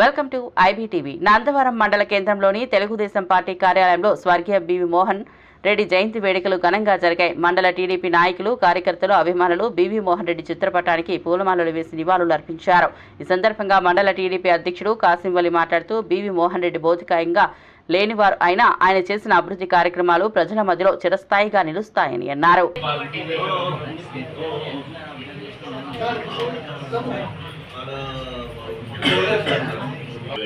Welcome to IBTV. Nandavaram మండల కేంద్రంలోని Telugu Desam party కార్యాలయంలో స్వర్గీయ బివి మోహన్ రెడ్డి జయంతి వేడుకలు ఘనంగా జరిగాయి. మండల టీడీపీ నాయకులు కార్యకర్తలు అభిమానులు బివి మోహన్ రెడ్డి చిత్రపటానికి పూలమాలలు వేసి నివాళులు అర్పించారు. ఈ సందర్భంగా మండల టీడీపీ అధ్యక్షుడు కాసింవలి మాట్లాడుతూ బివి మోహన్ రెడ్డి భౌతికంగా లేనివారు అయినా ఆయన చేసిన అభివృద్ధి కార్యక్రమాలు ప్రజల మధ్యలో చిరస్థాయిగా నిలుస్తాయని అన్నారు.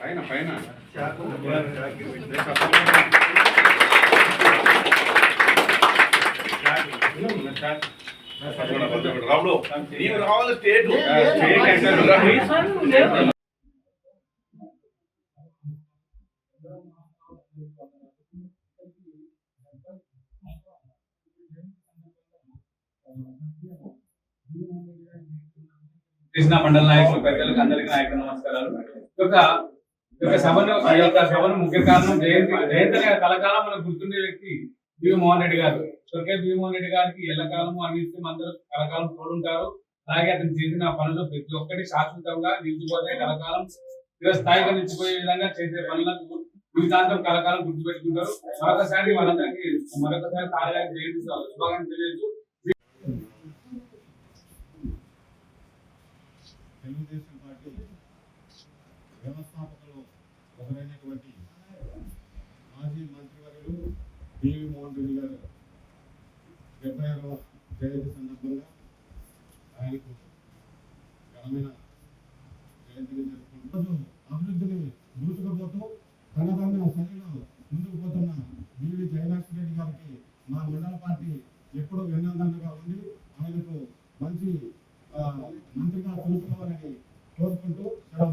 పైన పైన. రాముడు. నీవు రావాలి స్టేట్ కృష్ణ మండల నాయకులు పెద్దలకు అందరికీ నాయకులు నమస్కారాలు. ఒక యొక్క ఈ యొక్క సభను ఈ యొక్క సభను ముఖ్య కారణం జయంతి జయంతి కలకాలం మనకు గుర్తుండే వ్యక్తి భీమోహన్ రెడ్డి గారు. స్వర్గీయ భీమోహన్ రెడ్డి గారికి ఎల్లకాలము అందిస్తే అందరూ కలకాలం తోడుంటారు అలాగే అతను చేసిన పనులు ప్రతి ఒక్కటి శాశ్వతంగా నిలిచిపోతే కలకాలం స్థాయిగా నిలిచిపోయే విధంగా చేసే పనులకు జీవితాంతం కలకాలం గుర్తుపెట్టుకుంటారు. మరొకసారి వాళ్ళందరికీ మరొకసారి కార్యాలయం జయంతి శుభాకాంక్షలు తెలుగుదేశం పార్టీ వ్యవస్థాపకులు ఒకరైనటువంటి మాజీ మంత్రివర్యులు పివి మోహన్ రెడ్డి గారు డెబ్బై ఆరవ జయంతి సందర్భంగా ఆయనకు ఘనమైన జయంతిని జరుపుకుంటూ అభివృద్ధిని దూసుకుపోతూ తన శైలిలో ముందుకు పోతున్న బివి జయలక్ష్మి రెడ్డి గారికి మా మండల పార్టీ ఎప్పుడూ వెన్నందన్నగా ఉంది మంత్రిగా చూసుకోవాలని కోరుకుంటూ సెలవు